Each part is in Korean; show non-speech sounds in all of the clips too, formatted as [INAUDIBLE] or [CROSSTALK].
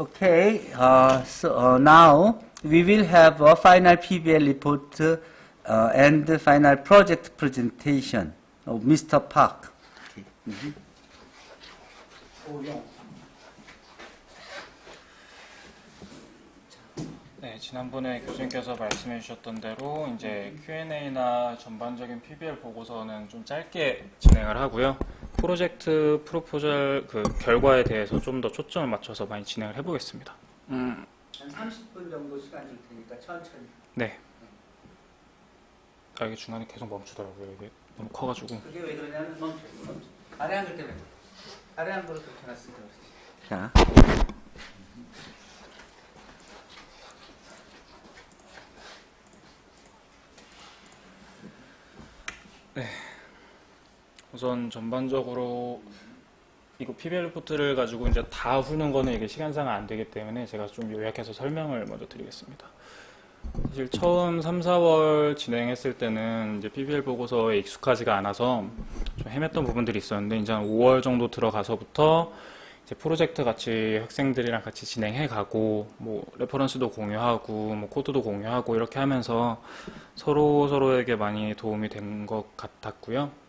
Okay, uh, so uh, now we will have a final PBL report uh, and the final project presentation of Mr. Park. Okay. Mhm. 오용. 네, 지난번에 교수님께서 말씀해 주셨던 대로 이제 Q&A나 전반적인 PBL 보고서는 좀 짧게 진행을 하고요. 프로젝트 프로포절 그 결과에 대해서 좀 더 초점을 맞춰서 많이 진행을 해보겠습니다. 음, 한 30분 정도 시간 줄 테니까 천천히. 네. 아, 이게 중간에 계속 멈추더라고요. 이게 너무 커가지고. 그게 왜 그러냐면 멈춰, 멈춰. 아래 한글 때문에. 아래 한글로 그렇게 놨으니까 그렇지. 자. 우선 전반적으로 이거 PBL 리포트를 가지고 이제 다 훑는 거는 이게 시간상 안 되기 때문에 제가 좀 요약해서 설명을 먼저 드리겠습니다. 사실 처음 3, 4월 진행했을 때는 이제 PBL 보고서에 익숙하지가 않아서 좀 헤맸던 부분들이 있었는데 이제 한 5월 정도 들어가서부터 이제 프로젝트 같이 학생들이랑 같이 진행해 가고 뭐 레퍼런스도 공유하고 뭐 코드도 공유하고 이렇게 하면서 서로 서로에게 많이 도움이 된 것 같았고요.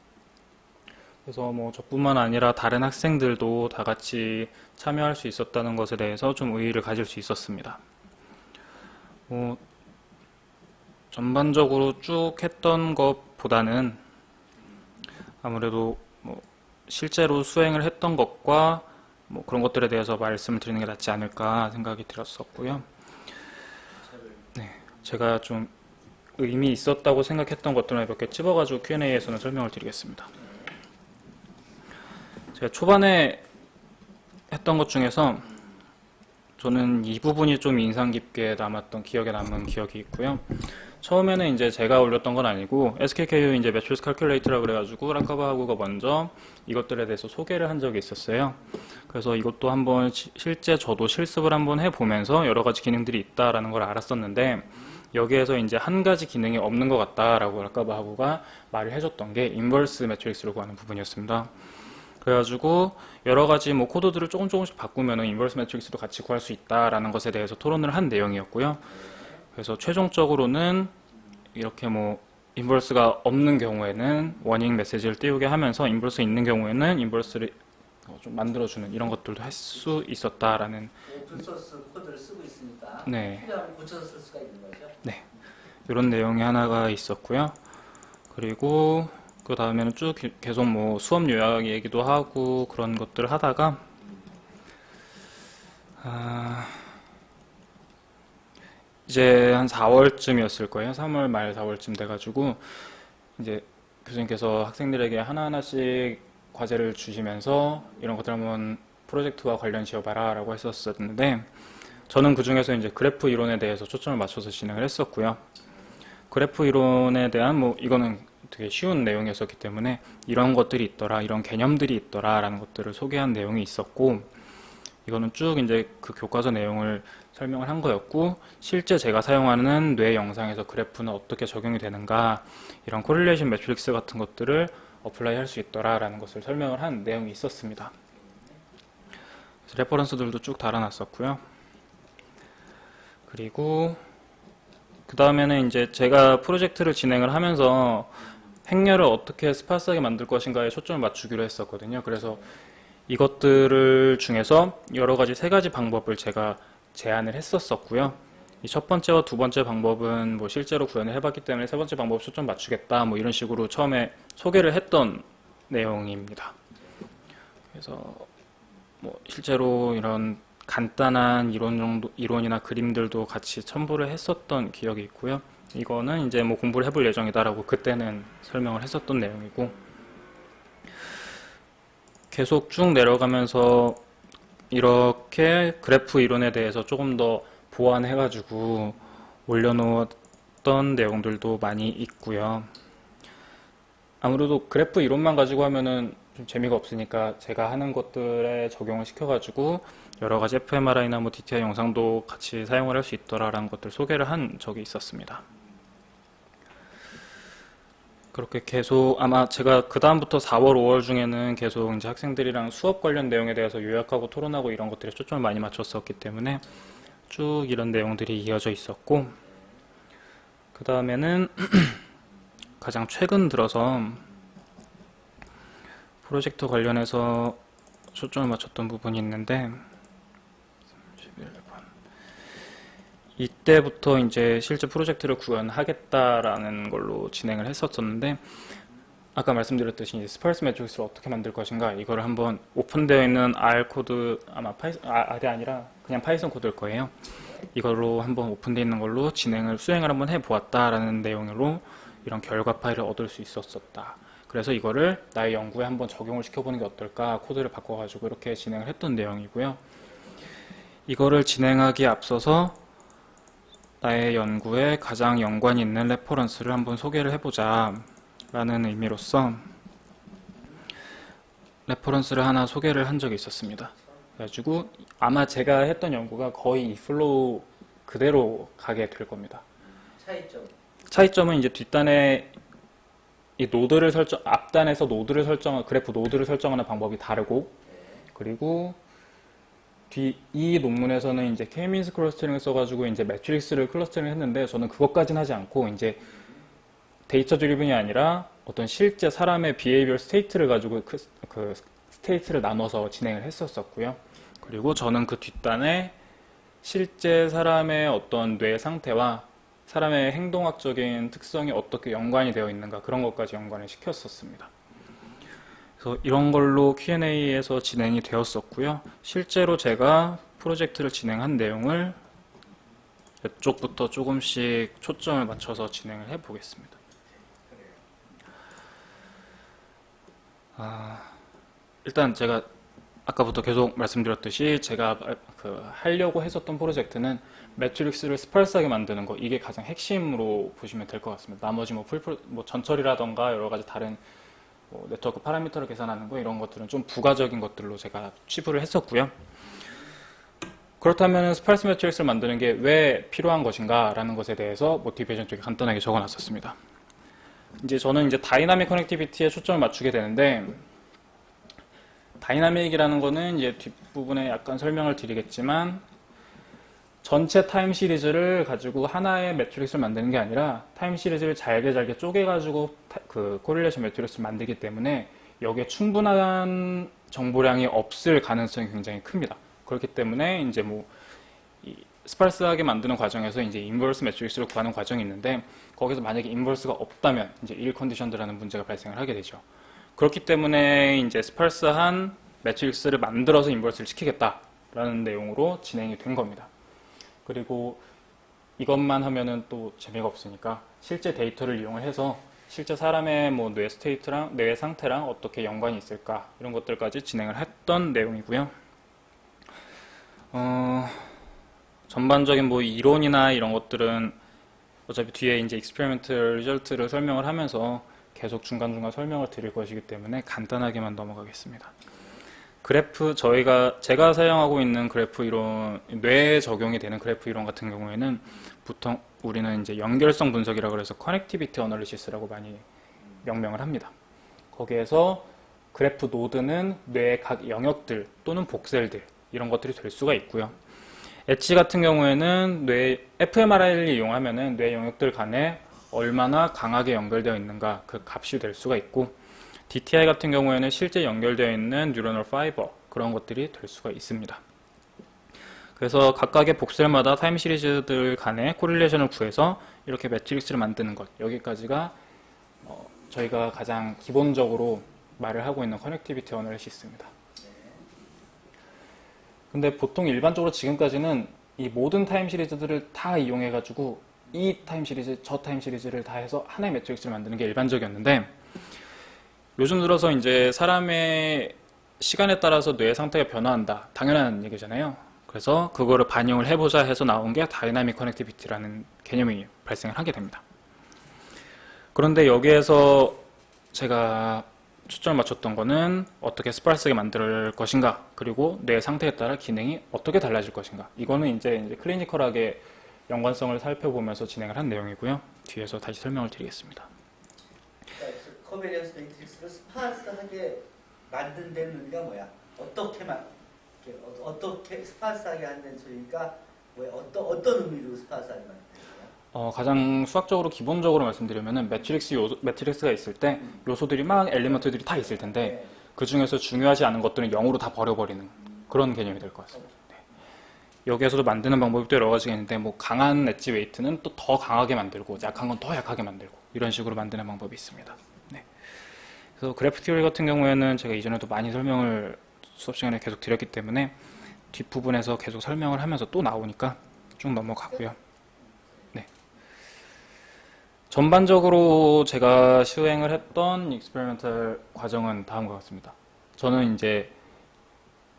그래서 뭐 저뿐만 아니라 다른 학생들도 다 같이 참여할 수 있었다는 것에 대해서 좀 의의를 가질 수 있었습니다. 뭐 전반적으로 쭉 했던 것보다는 아무래도 뭐 실제로 수행을 했던 것과 뭐 그런 것들에 대해서 말씀을 드리는 게 낫지 않을까 생각이 들었었고요. 네, 제가 좀 의미 있었다고 생각했던 것들만 몇개 찝어가지고 Q&A에서는 설명을 드리겠습니다. 제가 초반에 했던 것 중에서 저는 이 부분이 좀 인상 깊게 남았던 기억에 남은 기억이 있고요. 처음에는 이제 제가 올렸던 건 아니고 SKKU 이제 매트리스 칼큘레이터라 그래가지고 라카바하고가 먼저 이것들에 대해서 소개를 한 적이 있었어요. 그래서 이것도 한번 시- 실제 저도 실습을 한번 해보면서 여러 가지 기능들이 있다라는 걸 알았었는데 여기에서 이제 한 가지 기능이 없는 것 같다라고 라카바하고가 말을 해줬던 게 인버스 매트릭스를 구하는 부분이었습니다. 그래가지고 여러 가지 뭐 코드들을 조금 조금씩 바꾸면은 인버스 매트릭스도 같이 구할 수 있다라는 것에 대해서 토론을 한 내용이었고요. 그래서 최종적으로는 이렇게 뭐 인버스가 없는 경우에는 워닝 메시지를 띄우게 하면서 인버스 있는 경우에는 인버스를 어, 좀 만들어주는 이런 것들도 할 수 있었다라는 오픈소스 코드를 쓰고 있으니까 네. 필요하면 고쳐서 쓸 수가 있는 거죠. 이런 내용이 하나가 있었고요. 그리고 그 다음에는 쭉 기- 계속 뭐 수업 요약 얘기도 하고 그런 것들을 하다가 아, 이제 한 4월쯤이었을 거예요. 3월 말 4월쯤 돼가지고 이제 교수님께서 학생들에게 하나하나씩 과제를 주시면서 이런 것들 한번 프로젝트와 관련 지어봐라 라고 했었었는데 저는 그 중에서 이제 그래프 이론에 대해서 초점을 맞춰서 진행을 했었고요. 그래프 이론에 대한 뭐 이거는 되게 쉬운 내용이었었기 때문에 이런 것들이 있더라, 이런 개념들이 있더라라는 것들을 소개한 내용이 있었고 이거는 쭉 이제 그 교과서 내용을 설명을 한 거였고 실제 제가 사용하는 뇌 영상에서 그래프는 어떻게 적용이 되는가 이런 코릴레이션 매트릭스 같은 것들을 어플라이 할 수 있더라라는 것을 설명을 한 내용이 있었습니다. 레퍼런스들도 쭉 달아놨었고요. 그리고 그 다음에는 이제 제가 프로젝트를 진행을 하면서 행렬을 어떻게 스파스하게 만들 것인가에 초점을 맞추기로 했었거든요. 그래서 이것들을 중에서 여러 가지 세 가지 방법을 제가 제안을 했었었고요. 이 첫 번째와 두 번째 방법은 뭐 실제로 구현을 해봤기 때문에 세 번째 방법 초점 맞추겠다 뭐 이런 식으로 처음에 소개를 했던 내용입니다. 그래서 뭐 실제로 이런 간단한 이론 정도 이론이나 그림들도 같이 첨부를 했었던 기억이 있고요. 이거는 이제 뭐 공부를 해볼 예정이다라고 그때는 설명을 했었던 내용이고 계속 쭉 내려가면서 이렇게 그래프 이론에 대해서 조금 더 보완해 가지고 올려놓았던 내용들도 많이 있고요. 아무래도 그래프 이론만 가지고 하면은 좀 재미가 없으니까 제가 하는 것들에 적용을 시켜가지고 여러 가지 fMRI나 뭐 DTI 영상도 같이 사용을 할 수 있더라라는 것들 소개를 한 적이 있었습니다. 그렇게 계속 아마 제가 그 다음부터 4월, 5월 중에는 계속 이제 학생들이랑 수업 관련 내용에 대해서 요약하고 토론하고 이런 것들에 초점을 많이 맞췄었기 때문에 쭉 이런 내용들이 이어져 있었고 그 다음에는 [CLEARS THROAT] 가장 최근 들어서 프로젝트 관련해서 초점을 맞췄던 부분이 있는데 31번 이때부터 이제 실제 프로젝트를 구현하겠다라는 걸로 진행을 했었었는데 아까 말씀드렸듯이 이제 스파르스 매트릭스를 어떻게 만들 것인가 이거를 한번 오픈되어 있는 R 코드 아마 파이 아, R이 아니라 그냥 파이썬 코드일 거예요. 이걸로 한번 오픈되어 있는 걸로 진행을 수행을 한번 해보았다라는 내용으로 이런 결과 파일을 얻을 수 있었었다. 그래서 이거를 나의 연구에 한번 적용을 시켜보는 게 어떨까 코드를 바꿔가지고 이렇게 진행을 했던 내용이고요. 이거를 진행하기에 앞서서 나의 연구에 가장 연관이 있는 레퍼런스를 한번 소개를 해보자 라는 의미로서 레퍼런스를 하나 소개를 한 적이 있었습니다. 그래가지고 아마 제가 했던 연구가 거의 이 플로우 그대로 가게 될 겁니다. 차이점. 차이점은 이제 뒷단에 이 노드를 설정, 앞단에서 노드를 설정, 그래프 노드를 설정하는 방법이 다르고, 그리고 뒤, 이 논문에서는 이제 K-means 클러스터링을 써가지고 이제 매트릭스를 클러스터링 했는데, 저는 그것까진 하지 않고, 이제 데이터 드리븐이 아니라 어떤 실제 사람의 비헤이비얼 스테이트를 가지고 그, 그 스테이트를 나눠서 진행을 했었었고요. 그리고 저는 그 뒷단에 실제 사람의 어떤 뇌 상태와 사람의 행동학적인 특성이 어떻게 연관이 되어 있는가 그런 것까지 연관을 시켰었습니다. 그래서 이런 걸로 Q&A에서 진행이 되었었고요. 실제로 제가 프로젝트를 진행한 내용을 이쪽부터 조금씩 초점을 맞춰서 진행을 해 보겠습니다. 아, 일단 제가 아까부터 계속 말씀드렸듯이 제가 그 하려고 했었던 프로젝트는 매트릭스를 스팔스하게 만드는 거 이게 가장 핵심으로 보시면 될 것 같습니다. 나머지 뭐 풀, 뭐 전처리라던가 여러 가지 다른 뭐 네트워크 파라미터를 계산하는 거 이런 것들은 좀 부가적인 것들로 제가 치부를 했었고요. 그렇다면 스팔스 매트릭스를 만드는 게 왜 필요한 것인가라는 것에 대해서 모티베이션 쪽에 간단하게 적어놨었습니다. 이제 저는 이제 다이나믹 커넥티비티에 초점을 맞추게 되는데 다이나믹이라는 거는 이제 뒷부분에 약간 설명을 드리겠지만 전체 타임 시리즈를 가지고 하나의 매트릭스를 만드는 게 아니라 타임 시리즈를 잘게 잘게 쪼개 가지고 그 코릴레이션 매트릭스를 만들기 때문에 여기에 충분한 정보량이 없을 가능성이 굉장히 큽니다. 그렇기 때문에 이제 뭐 스팔스하게 만드는 과정에서 이제 인버스 매트릭스를 구하는 과정이 있는데 거기서 만약에 인버스가 없다면 이제 일 컨디션드라는 문제가 발생을 하게 되죠. 그렇기 때문에 이제 스팔스한 매트릭스를 만들어서 인버스를 시키겠다라는 내용으로 진행이 된 겁니다. 그리고 이것만 하면은 또 재미가 없으니까 실제 데이터를 이용해서 실제 사람의 뭐 뇌 스테이트랑 뇌 상태랑 어떻게 연관이 있을까 이런 것들까지 진행을 했던 내용이고요. 어, 전반적인 뭐 이론이나 이런 것들은 어차피 뒤에 이제 익스페리멘트 리절트를 설명을 하면서 계속 중간중간 설명을 드릴 것이기 때문에 간단하게만 넘어가겠습니다. 그래프 저희가 제가 사용하고 있는 그래프 이론 뇌에 적용이 되는 그래프 이론 같은 경우에는 보통 우리는 이제 연결성 분석이라고 해서 커넥티비티 어널리시스라고 많이 명명을 합니다. 거기에서 그래프 노드는 뇌의 각 영역들 또는 복셀들 이런 것들이 될 수가 있고요. 엣지 같은 경우에는 뇌 fMRI를 이용하면은 뇌 영역들 간에 얼마나 강하게 연결되어 있는가 그 값이 될 수가 있고 DTI 같은 경우에는 실제 연결되어 있는 뉴러널 파이버 그런 것들이 될 수가 있습니다. 그래서 각각의 복셀마다 타임 시리즈들 간의 코릴레이션을 구해서 이렇게 매트릭스를 만드는 것 여기까지가 어, 저희가 가장 기본적으로 말을 하고 있는 커넥티비티 어널리시스입니다. 근데 보통 일반적으로 지금까지는 이 모든 타임 시리즈들을 다 이용해 가지고 이 타임 시리즈, 저 타임 시리즈를 다 해서 하나의 매트릭스를 만드는 게 일반적이었는데 요즘 들어서 이제 사람의 시간에 따라서 뇌 상태가 변화한다. 당연한 얘기잖아요. 그래서 그거를 반영을 해보자 해서 나온 게 다이나믹 커넥티비티라는 개념이 발생을 하게 됩니다. 그런데 여기에서 제가 초점을 맞췄던 거는 어떻게 스파르스하게 만들 것인가 그리고 뇌 상태에 따라 기능이 어떻게 달라질 것인가 이거는 이제, 이제 클리니컬하게 연관성을 살펴보면서 진행을 한 내용이고요 뒤에서 다시 설명을 드리겠습니다 코베리언스 매트릭스를 스파스하게 만든 데는 의미가 뭐야? 어떻게만 이렇게 어- 어떻게 스파스하게 하는 소리가 뭐야? 어떤 어떤 의미로 스파스하게 만든 거야? 어, 가장 수학적으로 기본적으로 말씀드리면은 매트릭스 요소, 매트릭스가 있을 때 요소들이 막 엘리먼트들이 다 있을 텐데 그 중에서 중요하지 않은 것들은 0으로 다 버려버리는 그런 개념이 될 것 같습니다. 네. 여기에서도 만드는 방법이 또 여러 가지가 있는데 뭐 강한 엣지 웨이트는 또 더 강하게 만들고 약한 건 더 약하게 만들고 이런 식으로 만드는 방법이 있습니다. 네. 그래서 그래프 티오리 같은 경우에는 제가 이전에도 많이 설명을 수업 시간에 계속 드렸기 때문에 뒷부분에서 계속 설명을 하면서 또 나오니까 쭉 넘어가고요. 네. 전반적으로 제가 시행을 했던 익스페리멘탈 과정은 다음과 같습니다. 저는 이제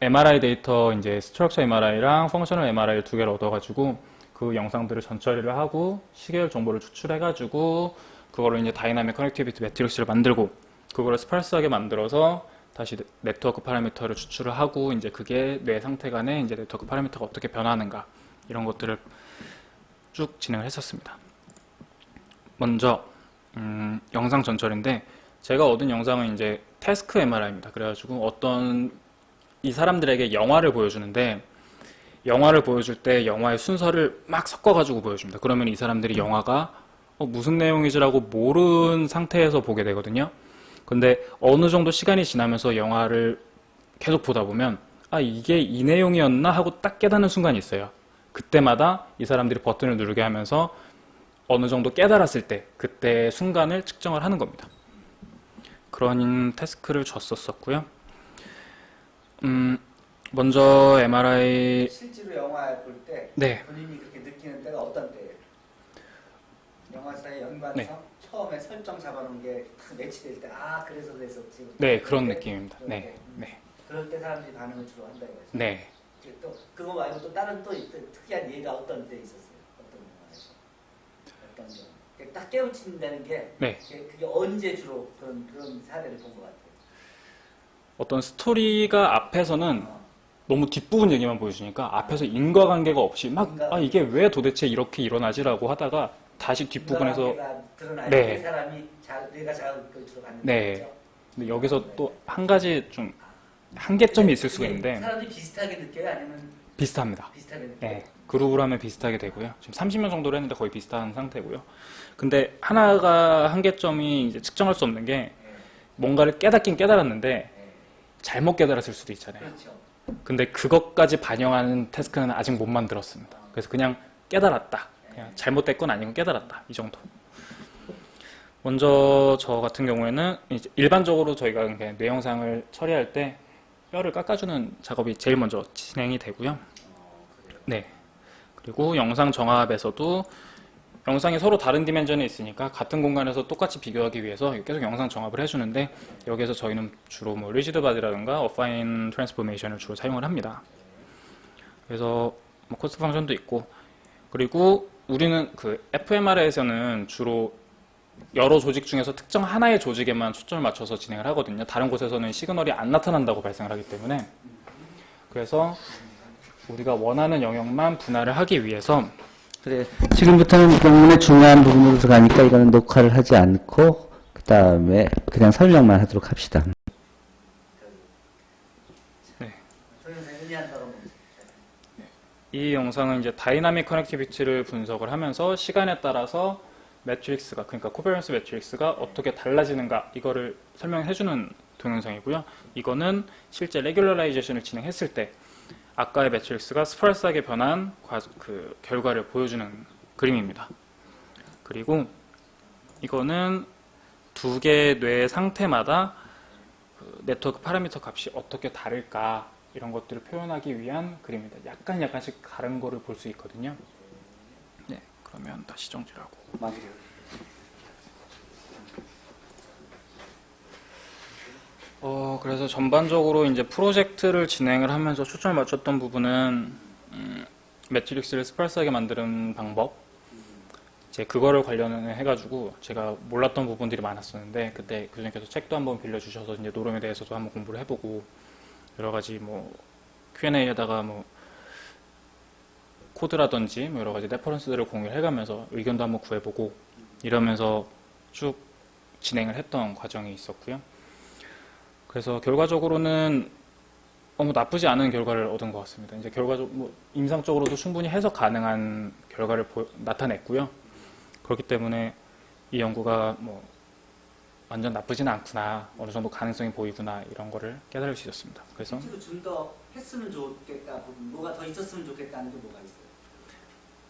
MRI 데이터 이제 스트럭처 MRI랑 펑셔널 MRI 두 개를 얻어가지고 그 영상들을 전처리를 하고 시계열 정보를 추출해가지고 그거를 이제 다이나믹 커넥티비티 매트릭스를 만들고 그거를 스파르스하게 만들어서 다시 네- 네트워크 파라미터를 추출을 하고 이제 그게 뇌 상태 간에 이제 네트워크 파라미터가 어떻게 변하는가 이런 것들을 쭉 진행을 했었습니다. 먼저 음, 영상 전철인데 제가 얻은 영상은 이제 태스크 MRI입니다. 그래가지고 어떤 이 사람들에게 영화를 보여주는데 영화를 보여줄 때 영화의 순서를 막 섞어가지고 보여줍니다. 그러면 이 사람들이 영화가 어, 무슨 내용이지라고 모르는 상태에서 보게 되거든요. 근데 어느 정도 시간이 지나면서 영화를 계속 보다 보면 아 이게 이 내용이었나 하고 딱 깨닫는 순간이 있어요. 그때마다 이 사람들이 버튼을 누르게 하면서 어느 정도 깨달았을 때 그때 순간을 측정을 하는 겁니다. 그런 태스크를 줬었었고요. 음, 먼저 MRI 실제로 영화 볼때 네. 본인이 그렇게 느끼는 때가 어떤 때예요? 영화사에 연관해서 네. 처음에 설정 잡아놓은 게딱 매치될 때 아 그래서 그랬었지. 네, 그런 느낌입니다. 네. 때. 네. 그럴 때 사람들이 반응을 주로 한다 이거죠. 네. 또 그거 말고 또 다른 또 있- 특이한 예가 어떤 때 있었어요? 어떤 영화에서? 어떤 경우? 딱 깨우친다는 게 네. 그게, 언제 주로 그런 그런 사례를 본 것 같아요. 어떤 스토리가 앞에서는 어. 너무 뒷부분 얘기만 보여주니까 앞에서 인과관계가 없이 막. 아 이게 왜 도대체 이렇게 일어나지라고 하다가 다시 뒷부분에서 네. 때 사람이 자, 자극을 주로 받는 네. 거죠. 근데 여기서 또 한 가지 좀 한계점이 있을 수가 있는데 사람들이 비슷하게 느껴요? 아니면 비슷합니다. 비슷하게 느껴요? 네, 그룹으로 하면 비슷하게 되고요. 지금 30명 정도로 했는데 거의 비슷한 상태고요. 근데 하나가 한계점이 이제 측정할 수 없는 게 네. 뭔가를 깨닫긴 깨달았는데 네. 잘못 깨달았을 수도 있잖아요. 그렇죠. 근데 그것까지 반영하는 태스크는 아직 못 만들었습니다. 그래서 그냥 깨달았다. 그냥 잘못된 건 아니고 깨달았다. 이 정도. 먼저 저 같은 경우에는 일반적으로 저희가 뇌 영상을 처리할 때 뼈를 깎아주는 작업이 제일 먼저 진행이 되고요. 네. 그리고 영상 정합에서도 영상이 서로 다른 디멘전에 있으니까 같은 공간에서 똑같이 비교하기 위해서 계속 영상 정합을 해주는데 여기에서 저희는 주로 뭐 리지드 바디라든가 어파인 트랜스포메이션을 주로 사용을 합니다. 그래서 뭐 코스트 펑션도 있고 그리고 우리는 그 fMRI에서는 주로 여러 조직 중에서 특정 하나의 조직에만 초점을 맞춰서 진행을 하거든요. 다른 곳에서는 시그널이 안 나타난다고 발생을 하기 때문에 그래서 우리가 원하는 영역만 분할을 하기 위해서 그래. 지금부터는 영문의 중요한 부분으로 들어가니까 이거는 녹화를 하지 않고 그 다음에 그냥 설명만 하도록 합시다. 네. 의미한다고 이 영상은 이제 다이나믹 커넥티비티를 분석을 하면서 시간에 따라서 매트릭스가 그러니까 코베런스 매트릭스가 어떻게 달라지는가 이거를 설명해 주는 동영상이고요. 이거는 실제 레귤러라이제이션을 진행했을 때 아까의 매트릭스가 스프라스하게 변한 과- 그 결과를 보여주는 그림입니다. 그리고 이거는 두 개의 뇌 상태마다 그 네트워크 파라미터 값이 어떻게 다를까 이런 것들을 표현하기 위한 그림입니다. 약간 약간씩 다른 거를 볼 수 있거든요. 네, 그러면 다시 정지하고. 어, 그래서 전반적으로 이제 프로젝트를 진행을 하면서 초점을 맞췄던 부분은 음, 매트릭스를 스파르스하게 만드는 방법 이제 그거를 관련해 가지고 제가 몰랐던 부분들이 많았었는데 그때 교수님께서 책도 한번 빌려 주셔서 이제 노름에 대해서도 한번 공부를 해 보고 여러 가지 뭐 Q&A에다가 뭐 코드라든지 뭐 여러 가지 레퍼런스들을 공유를 해가면서 의견도 한번 구해보고 이러면서 쭉 진행을 했던 과정이 있었고요. 그래서 결과적으로는 너무 나쁘지 않은 결과를 얻은 것 같습니다. 이제 결과적 뭐 임상적으로도 충분히 해석 가능한 결과를 보- 나타냈고요. 그렇기 때문에 이 연구가 뭐 완전 나쁘지는 않구나 어느 정도 가능성이 보이구나 이런 거를 깨달을 수 있었습니다. 그래서 실제로 좀 더 했으면 좋겠다 부분, 뭐가 더 있었으면 좋겠다는 게 뭐가 있어요?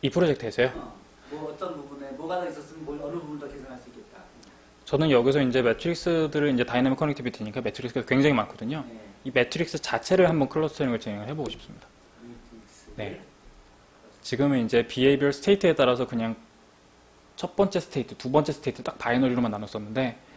이 프로젝트에서요. 어, 뭐 어떤 부분에 뭐가 더 있었으면 뭘 어느 부분 더 개선할 수 있겠다. 저는 여기서 이제 매트릭스들을 이제 다이나믹 커넥티비티니까 매트릭스가 굉장히 많거든요. 네. 이 매트릭스 자체를 한번 클러스터링을 진행을 해보고 싶습니다. 매트릭스. 네. 지금은 이제 behavior state에 따라서 그냥 첫 번째 스테이트, 두 번째 스테이트 딱 바이너리로만 나눴었는데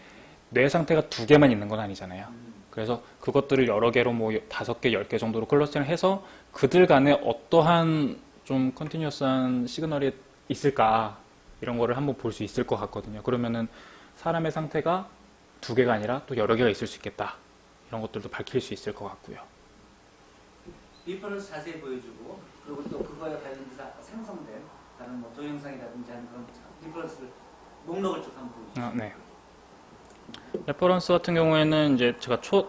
뇌 상태가 두 개만 있는 건 아니잖아요. 음, 그래서 그것들을 여러 개로 뭐 다섯 개, 열 개 정도로 클러스터링 해서 그들 간에 어떠한 좀 컨티뉴어스한 시그널이 있을까 이런 거를 한번 볼 수 있을 것 같거든요. 그러면은 사람의 상태가 두 개가 아니라 또 여러 개가 있을 수 있겠다. 이런 것들도 밝힐 수 있을 것 같고요. 리퍼런스 자세히 보여주고 그리고 또 그거에 관련돼서 생성된 다른 뭐 동영상이라든지 하는 그런 리퍼런스를 목록을 쭉 한번 보여주죠. 아, 네. 레퍼런스 같은 경우에는 이제 제가 초,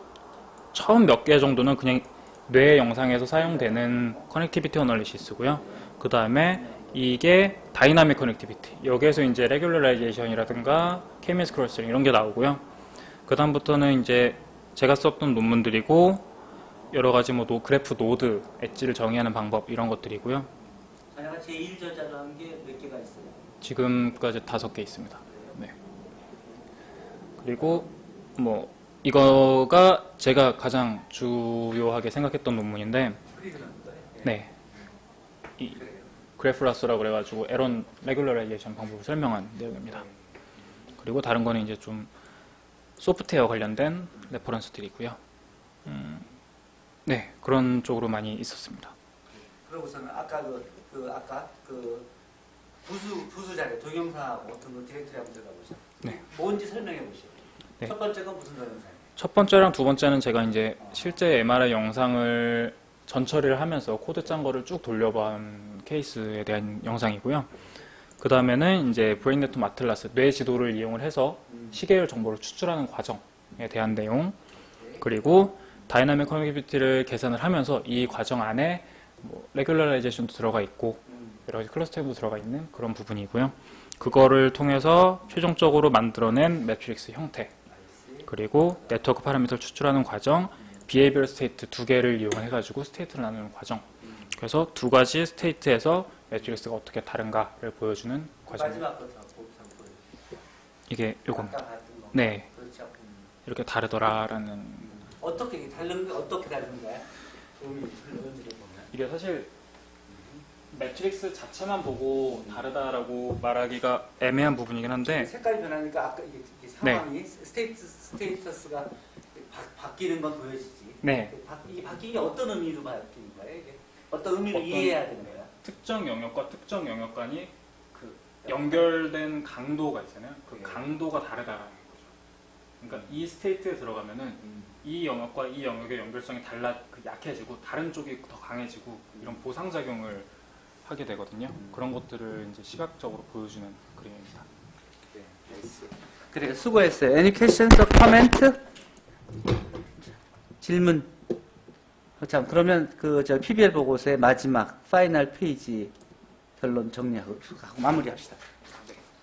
처음 몇 개 정도는 그냥 뇌 영상에서 사용되는 커넥티비티 어널리시스고요. 그 다음에 이게 다이나믹 커넥티비티. 여기에서 이제 레귤러라이제이션이라든가 케미스 크로스링 이런 게 나오고요. 그 다음부터는 이제 제가 썼던 논문들이고 여러 가지 뭐 노, 그래프 노드, 엣지를 정의하는 방법 이런 것들이고요. 자네가 제1저자로 한 게 몇 개가 있어요? 지금까지 다섯 개 있습니다. 네. 그리고 뭐 이거가 제가 가장 주요하게 생각했던 논문인데, 네, 이 그래프라스라고 그래가지고 에런 레귤러라이제이션 방법을 설명한 내용입니다. 그리고 다른 거는 이제 좀 소프트웨어 관련된 레퍼런스들이고요. 음, 네, 그런 쪽으로 많이 있었습니다. 그러고서는 아까 그, 그 아까 그 부수 부수 자료 동영상하고 어떤 거 디렉터리 한번 들어가보죠. 네. 뭔지 설명해 보시죠. 네. 첫 번째가 무슨 동영상이에요? 첫 번째랑 두 번째는 제가 이제 실제 MRI 영상을 전처리를 하면서 코드 짠 거를 쭉 돌려본 케이스에 대한 영상이고요. 그 다음에는 이제 브레인 네트워크 마틀라스, 뇌 지도를 이용을 해서 시계열 정보를 추출하는 과정에 대한 내용, 그리고 다이나믹 커뮤니티를 계산을 하면서 이 과정 안에 뭐 레귤러라이제이션도 들어가 있고 음, 여러 가지 클러스터링도 들어가 있는 그런 부분이고요. 그거를 통해서 최종적으로 만들어낸 매트릭스 형태, 그리고 네트워크 파라미터를 추출하는 과정, 비헤이비얼 스테이트 두 개를 이용해 가지고 스테이트를 나누는 과정. 그래서 두 가지 스테이트에서 매트릭스가 어떻게 다른가를 보여주는 과정입니다. 마지막. 이게 요겁니다. 네, 그렇죠. 음. 이렇게 다르더라라는 어떻게 다른 게 어떻게 의미를 보면. 이게 사실 매트릭스 자체만 보고 다르다라고 말하기가 애매한 부분이긴 한데 색깔이 변하니까 아까 이게, 이게 네. 상황이 스테이트 스테이터스가 바, 바뀌는 건 보여지지. 네, 바, 이게 바뀌는 게 어떤 의미로 바뀌는 거예요? 이게 어떤 의미를 어떤- 이해해야 되는 거예요? 특정 영역과 특정 영역 간이 그 연결된 강도가 있잖아요. 그 네. 강도가 다르다라는 거죠. 그러니까 이 스테이트에 들어가면은 이 영역과 이 영역의 연결성이 달라 그 약해지고 다른 쪽이 더 강해지고 이런 보상 작용을 하게 되거든요. 음. 그런 것들을 이제 시각적으로 보여주는 그림입니다. 네, 그래 수고했어요. Any questions or comment? 질문. 어, 참 그러면 그 저 PBL 보고서의 마지막 파이널 페이지 결론 정리하고 하고 마무리합시다.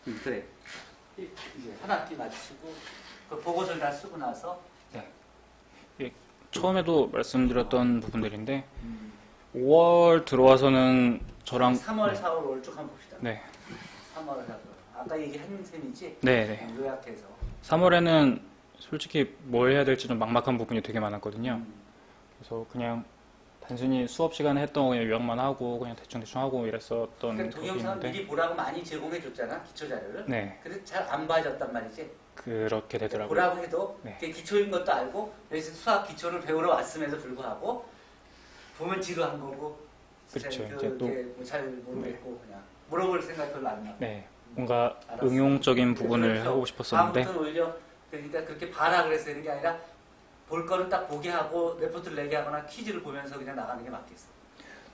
음, 그래. 한 학기 마치고 그 보고서를 다 쓰고 나서 처음에도 말씀드렸던 부분들인데 5월 들어와서는 저랑 3월, 4월, 5월 쭉 한번 봅시다. 네, 3월, 4월. 아까 얘기한 셈이지? 네, 네. 음, 요약해서. 3월에는 솔직히 뭘 해야 될지 좀 막막한 부분이 되게 많았거든요. 음, 그래서 그냥 단순히 수업 시간에 했던 거 그냥 요약만 하고 그냥 대충 대충 하고 이랬었던 그러니까 동영상 있는데 미리 보라고 많이 제공해 줬잖아 기초 자료를. 네 근데 잘 안 봐줬단 말이지. 그렇게 되더라고요. 보라고 해도 네. 그게 기초인 것도 알고 여기서 수학 기초를 배우러 왔음에도 불구하고 보면 지루한 거고 그렇죠. 잘, 이제 또- 그게 뭐잘 모르겠고 그냥 물어볼 생각 별로 안 나. 네 뭔가 알았어. 응용적인 부분을 그래서 하고 싶었었는데 다음부터는 오히려 그러니까 그렇게 봐라 그래서 되는 게 아니라 볼 거는 딱 보게 하고 레포트를 내게 하거나 퀴즈를 보면서 그냥 나가는 게 맞겠어.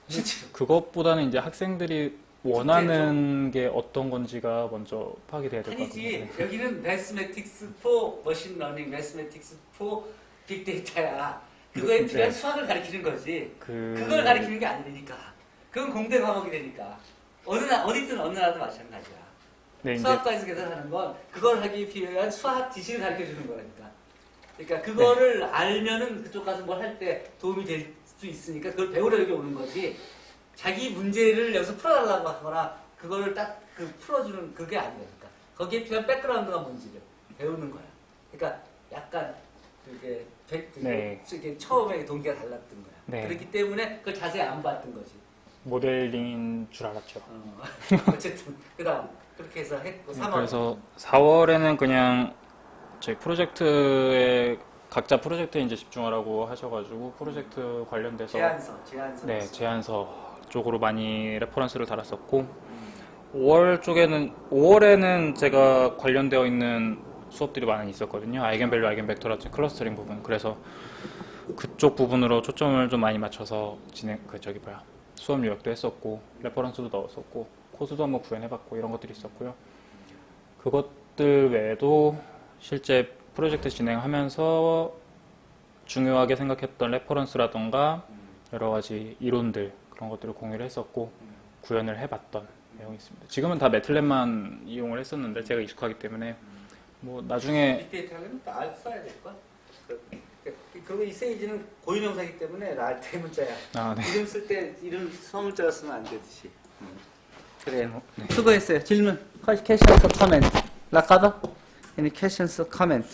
실제로. 그것보다는 이제 학생들이 원하는 게 어떤 건지가 먼저 파악이 돼야 될 것. 아니지 여기는 매스매틱스 4 머신 러닝 매스매틱스 4 빅데이터야 그거에 네. 필요한 수학을 가르치는 거지 그 그걸 가르치는 게 아니니까 그건 공대 과목이 되니까 어느 나 어디든 어느 나라도 마찬가지야 네, 이제 수학과에서 계산하는 건 그걸 하기 필요한 수학 지식을 가르쳐 주는 거라니까 그러니까 그거를 알면은 그쪽 가서 뭘 할 때 도움이 될 수 있으니까 그걸 배우러 여기 오는 거지 자기 문제를 여기서 풀어달라고 하거나 그거를 딱 그 풀어주는 그게 아니니까 거기에 필요한 백그라운드가 뭔지를 배우는 거야 그러니까 약간 그게 백- 그게 네. 이게 처음에 동기가 달랐던 거야 네. 그렇기 때문에 그걸 자세히 안 봤던 거지 모델링인 줄 알았죠. 어. [LAUGHS] 어쨌든 그다음 그렇게 해서 했고 네, 3월 그래서 4월에는 그냥 저희 프로젝트에 각자 프로젝트에 이제 집중하라고 하셔가지고 프로젝트 관련돼서 제안서 제안서 네 제안서 쪽으로 많이 레퍼런스를 달았었고 5월 쪽에는 5월에는 제가 관련되어 있는 수업들이 많이 있었거든요. 아이겐밸류, 아이겐벡터라든지 클러스터링 부분. 그래서 그쪽 부분으로 초점을 좀 많이 맞춰서 진행 그 저기 뭐야 수업 요약도 했었고 레퍼런스도 넣었었고 코드도 한번 구현해봤고 이런 것들이 있었고요. 그것들 외에도 실제 프로젝트 진행하면서 중요하게 생각했던 레퍼런스라던가 여러 가지 이론들 그런 것들을 공유를 했었고 구현을 해봤던 내용이 있습니다. 지금은 다 매틀랩만 이용을 했었는데 제가 익숙하기 때문에 뭐 나중에 빅데이터 하려면 알 써야 될 걸. 그- 그리고 이 세이지는 고유명사이기 때문에 나 대문자야. 아 네. 이름 쓸 때 이름 서문자로 쓰면 안 되듯이. 그래. 뭐, 네. 수고했어요. 질문. 퀘션스 커멘트. 라카바? Any questions or comment?